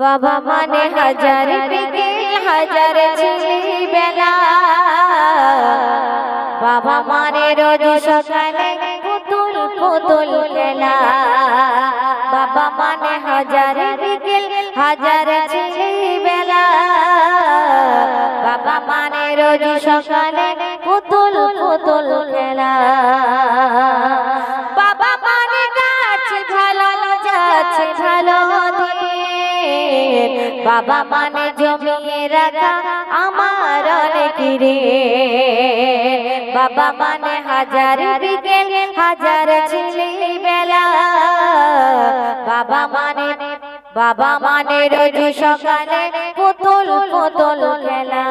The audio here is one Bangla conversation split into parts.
বাবা মানে হাজার বিকেল হাজার বেলা। বাবা মানে রোজ সকালে পুতুল পুতুল বাবা মানে হাজার বিকেল হাজার বেলা। বাবা মানে রোজ সকালে পুতুল পুতুল বাবা মানে জমিয়ে রাখা আমার অনেক রে। বাবা মানে হাজার বিকেল, হাজার ছেলে বেলা। বাবা মানে বাবা মানে রোজ সকালে পুতুল পুতুল খেলা।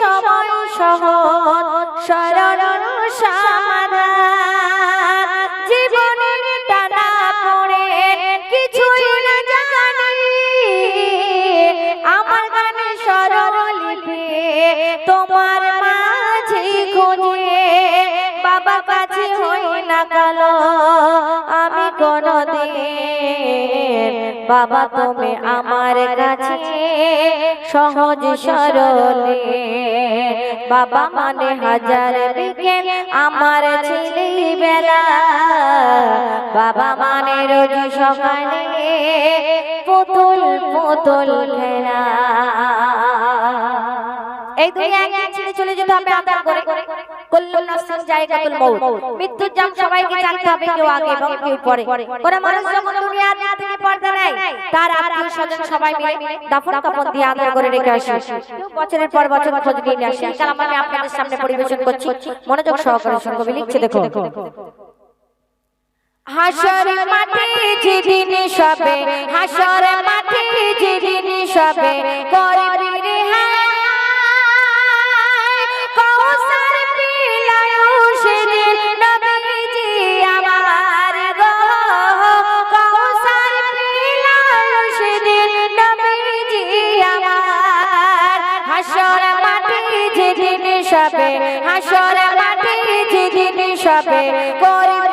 সময় সহজ সরল বাবা, তুমি আমার কাছে সহজ সরলে। বাবা মানে হাজার বিকেল আমার বেলা বাবা মানে রোজ সকালে পুতুল পুতুল খেলা। এই দুনিয়া ছেড়ে চলে যেতে? হবে আদার করে। মনোযোগ সহকারে সঙ্গবি লিখছে দেখো। হাসর মাঠে যেদিন সবে হাসর মাঠে যেদিন সবে রে যেদিন সবে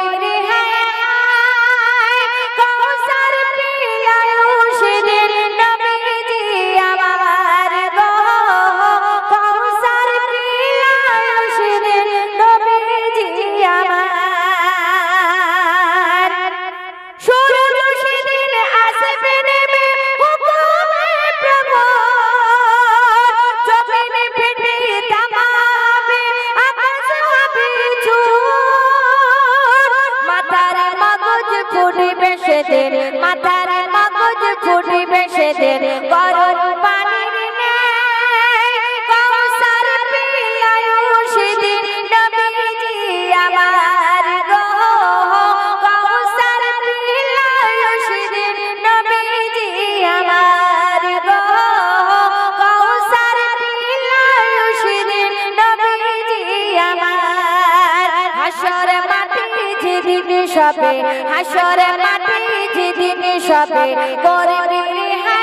সবে হাসরে মাটি যেদিন সবে করবি হায়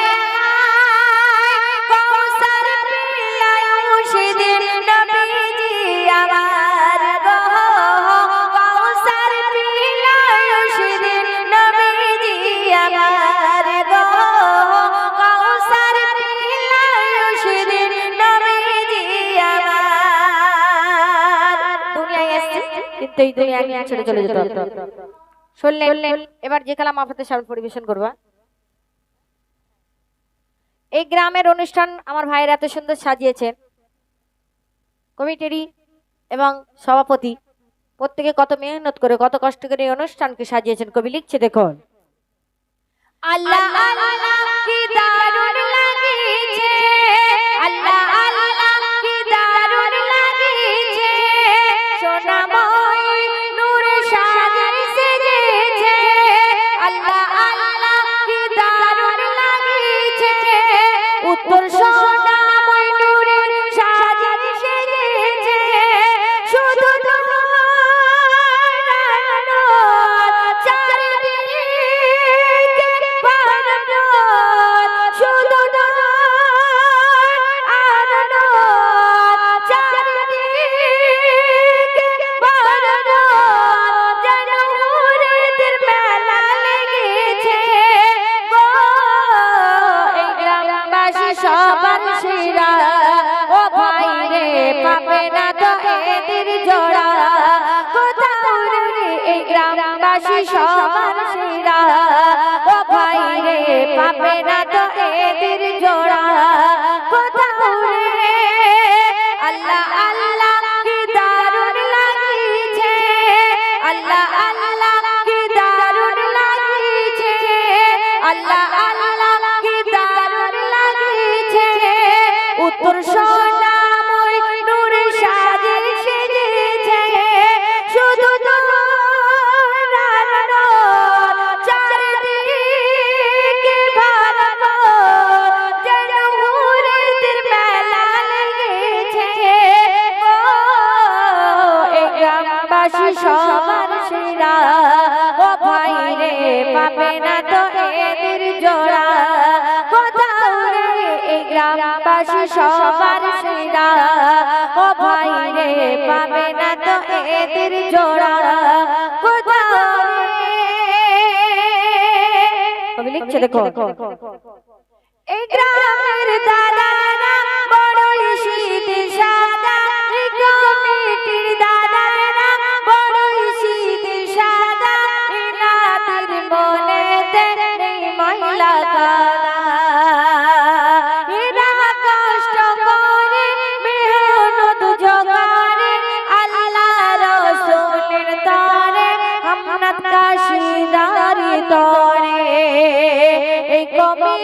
এই গ্রামের অনুষ্ঠান আমার ভাইয়ের এত সুন্দর সাজিয়েছেন কমিটিরই এবং সভাপতি প্রত্যেকে কত মেহনত করে, কত কষ্ট করে এই অনুষ্ঠানকে সাজিয়েছেন। কবি লিখছে দেখুন। আল্লাহ আল্লাহ সবার সেরা ও ভাই রে, পাবে না তো এদের জোড়া। কোথাও রে? আল্লাহ আল্লাহ কি দারুণ লাগিছে আল্লাহ আল্লাহ কি দারুণ লাগিছে আল্লাহ আল্লাহ কি দারুণ লাগিছে উত্তর সোনাময় সেরা ও ভাই রে পাবে না তো এদের জোড়া। কোথাও রে, এই গ্রামবাসী সবার সেরা। ও ভাই রে পাবে না তো এদের জোড়া। কোথাও রে। লিখছে দেখো। এই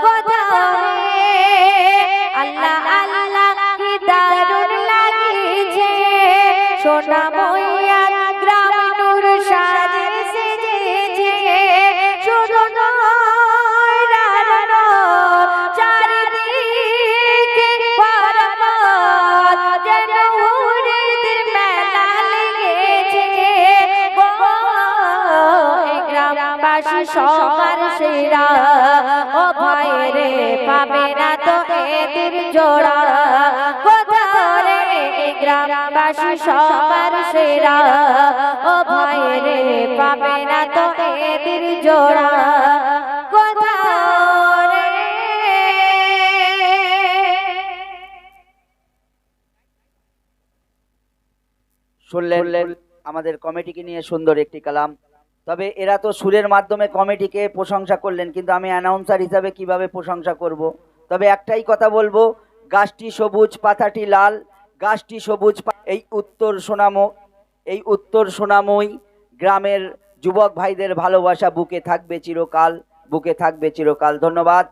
গ্রামবাসী সবার ও ভাই রে পাবে না তো এদের জোড়া। সবার ও ভাই রে পাবে না তো এদের জোড়া। শুনলেন, আমাদের কমিটিকে নিয়ে সুন্দর একটি কালাম। তবে এরা তো সুরের মাধ্যমে কমিটিকে প্রশংসা করলেন, কিন্তু আমি অ্যানাউন্সার হিসাবে কীভাবে প্রশংসা করব? তবে একটাই কথা বলব, গাছটি সবুজ, পাতাটি লাল, গাছটি সবুজ এই উত্তর সোনামো এই উত্তর সোনাময় গ্রামের যুবক ভাইদের ভালোবাসা বুকে থাকবে চিরকাল, বুকে থাকবে চিরকাল। ধন্যবাদ।